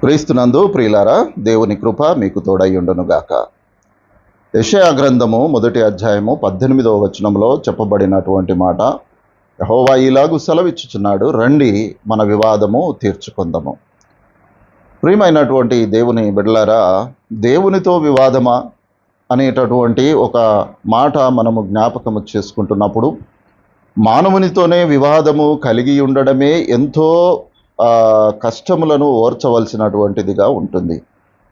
క్రీస్తునందు ప్రియులారా దేవుని కృప మీకు తోడయ్యుండునుగాక యషయా గ్రంథము మొదటి అధ్యాయము పద్దెనిమిదవ వచనంలో చెప్పబడినటువంటి మాట యహోవా ఇలాగు సెలవిచ్చుచున్నాడు రండి మన వివాదము తీర్చుకుందాము. ప్రియమైనటువంటి దేవుని బిడ్డలారా దేవునితో వివాదమా అనేటటువంటి ఒక మాట మనము జ్ఞాపకము చేసుకుంటున్నప్పుడు మానవునితోనే వివాదము కలిగి ఉండడమే ఎంతో కష్టములను ఓర్చవలసినటువంటిదిగా ఉంటుంది.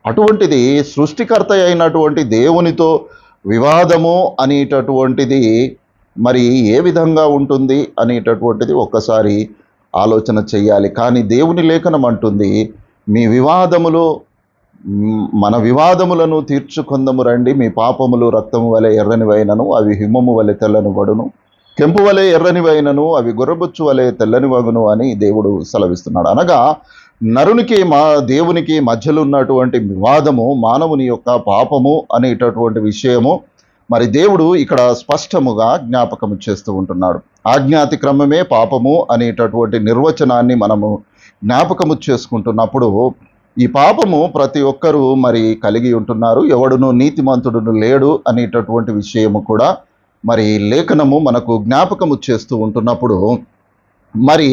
అటువంటిది సృష్టికర్త అయినటువంటి దేవునితో వివాదము అనేటటువంటిది మరి ఏ విధంగా ఉంటుంది అనేటటువంటిది ఒక్కసారి ఆలోచన చెయ్యాలి కానీ దేవుని లేఖనం అంటుంది మీ వివాదములు మన వివాదములను తీర్చుకుందము రండి. మీ పాపములు రక్తము వలె ఎర్రనివైనను అవి హిమము వలె తెల్లని కెంపు వలె ఎర్రనివైనను అవి గొర్రెబొచ్చు వలె తెల్లని వగును అని దేవుడు సెలవిస్తున్నాడు అనగా నరునికి మా దేవునికి మధ్యలో ఉన్నటువంటి వివాదము మానవుని యొక్క పాపము అనేటటువంటి విషయము మరి దేవుడు ఇక్కడ స్పష్టముగా జ్ఞాపకం చేస్తూ ఉంటున్నాడు ఆజ్ఞాతి క్రమమే పాపము అనేటటువంటి నిర్వచనాన్ని మనము జ్ఞాపకము చేసుకుంటున్నప్పుడు ఈ పాపము ప్రతి ఒక్కరూ మరి కలిగి ఉంటున్నారు ఎవడును నీతిమంతుడును లేడు అనేటటువంటి విషయము కూడా మరి లేఖనము మనకు జ్ఞాపకము చేస్తూ ఉంటున్నప్పుడు మరి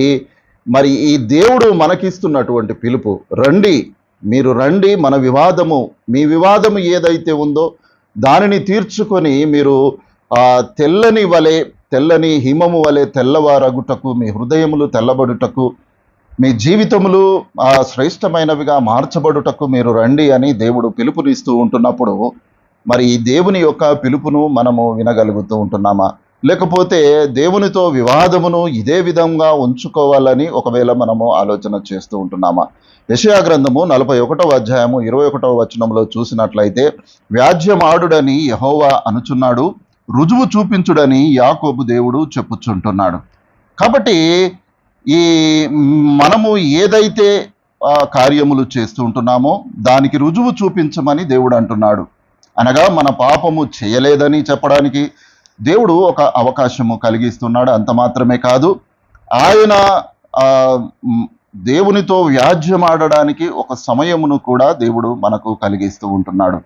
మరి ఈ దేవుడు మనకిస్తున్నటువంటి పిలుపు రండి మీరు రండి మన వివాదము మీ వివాదము ఏదైతే ఉందో దానిని తీర్చుకొని మీరు తెల్లని వలె తెల్లని హిమము వలె తెల్లవారగుటకు మీ హృదయములు తెల్లబడుటకు మీ జీవితములు శ్రేష్టమైనవిగా మార్చబడుటకు మీరు రండి అని దేవుడు పిలుపునిస్తూ ఉంటున్నప్పుడు మరి ఈ దేవుని యొక్క పిలుపును మనము వినగలుగుతూ ఉంటున్నామా? లేకపోతే దేవునితో వివాదమును ఇదే విధంగా ఉంచుకోవాలని ఒకవేళ మనము ఆలోచన చేస్తూ ఉంటున్నామా? యశయా గ్రంథము నలభై ఒకటవ అధ్యాయము ఇరవై ఒకటవ వచనంలో చూసినట్లయితే వ్యాజ్యమాడుడని యహోవా అనుచున్నాడు రుజువు చూపించుడని యాకోబు దేవుడు చెప్పుచుంటున్నాడు. కాబట్టి ఈ మనము ఏదైతే కార్యములు చేస్తూ ఉంటున్నామో దానికి రుజువు చూపించమని దేవుడు అంటున్నాడు. అనగా మన పాపము చేయలేదని చెప్పడానికి దేవుడు ఒక అవకాశము కలిగిస్తున్నాడు. అంత మాత్రమే కాదు ఆయన దేవునితో వ్యాజ్యమాడడానికి ఒక సమయమును కూడా దేవుడు మనకు కలిగిస్తూ ఉంటున్నాడు.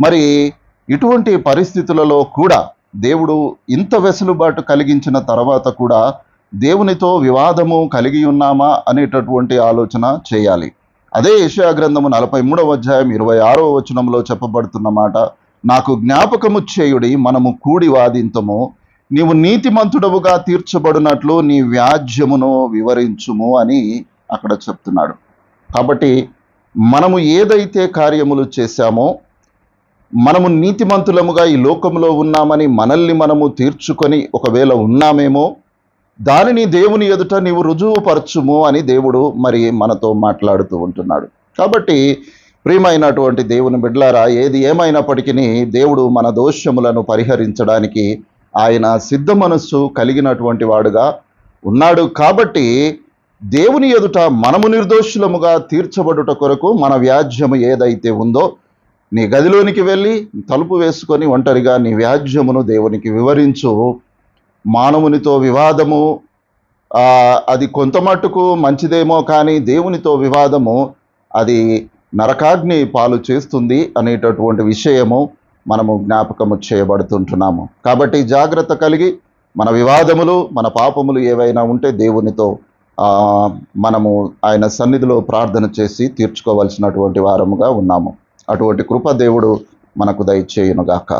మరి ఇటువంటి పరిస్థితులలో కూడా దేవుడు ఇంత వెసులుబాటు కలిగించిన తర్వాత కూడా దేవునితో వివాదము కలిగి ఉన్నామా అనేటటువంటి ఆలోచన చేయాలి. అదే యేషయా గ్రంథము నలభై మూడవ అధ్యాయం ఇరవై ఆరవ వచనంలో చెప్పబడుతున్న మాట నాకు జ్ఞాపకము చేయుడి మనము కూడి వాదింతము. నీవు నీతిమంతుడవుగా తీర్చబడినట్లు నీ వ్యాజ్యమును వివరించుము అని అక్కడ చెప్తున్నాడు. కాబట్టి మనము ఏదైతే కార్యములు చేశామో మనము నీతిమంతులముగా ఈ లోకంలో ఉన్నామని మనల్ని మనము తీర్చుకొని ఒకవేళ ఉన్నామేమో దానిని దేవుని ఎదుట నీవు రుజువుపరచుము అని దేవుడు మరి మనతో మాట్లాడుతూ ఉంటున్నాడు. కాబట్టి ప్రియమైనటువంటి దేవుని బిడ్లారా ఏది ఏమైనప్పటికీ దేవుడు మన దోషములను పరిహరించడానికి ఆయన సిద్ధ మనస్సు కలిగినటువంటి వాడుగా ఉన్నాడు. కాబట్టి దేవుని ఎదుట మనము నిర్దోషులముగా తీర్చబడుట కొరకు మన వ్యాజ్యము ఏదైతే ఉందో నీ గదిలోనికి వెళ్ళి తలుపు వేసుకొని ఒంటరిగా నీ వ్యాజ్యమును దేవునికి వివరించు. మానవునితో వివాదము అది కొంత మట్టుకు మంచిదేమో కానీ దేవునితో వివాదము అది నరకాగ్ని పాలు చేస్తుంది అనేటటువంటి విషయము మనము జ్ఞాపకము చేయబడుతుంటున్నాము. కాబట్టి జాగ్రత్త కలిగి మన వివాదములు మన పాపములు ఏవైనా ఉంటే దేవునితో మనము ఆయన సన్నిధిలో ప్రార్థన చేసి తీర్చుకోవలసినటువంటి వారముగా ఉన్నాము. అటువంటి కృప దేవుడు మనకు దయచేయునుగాక.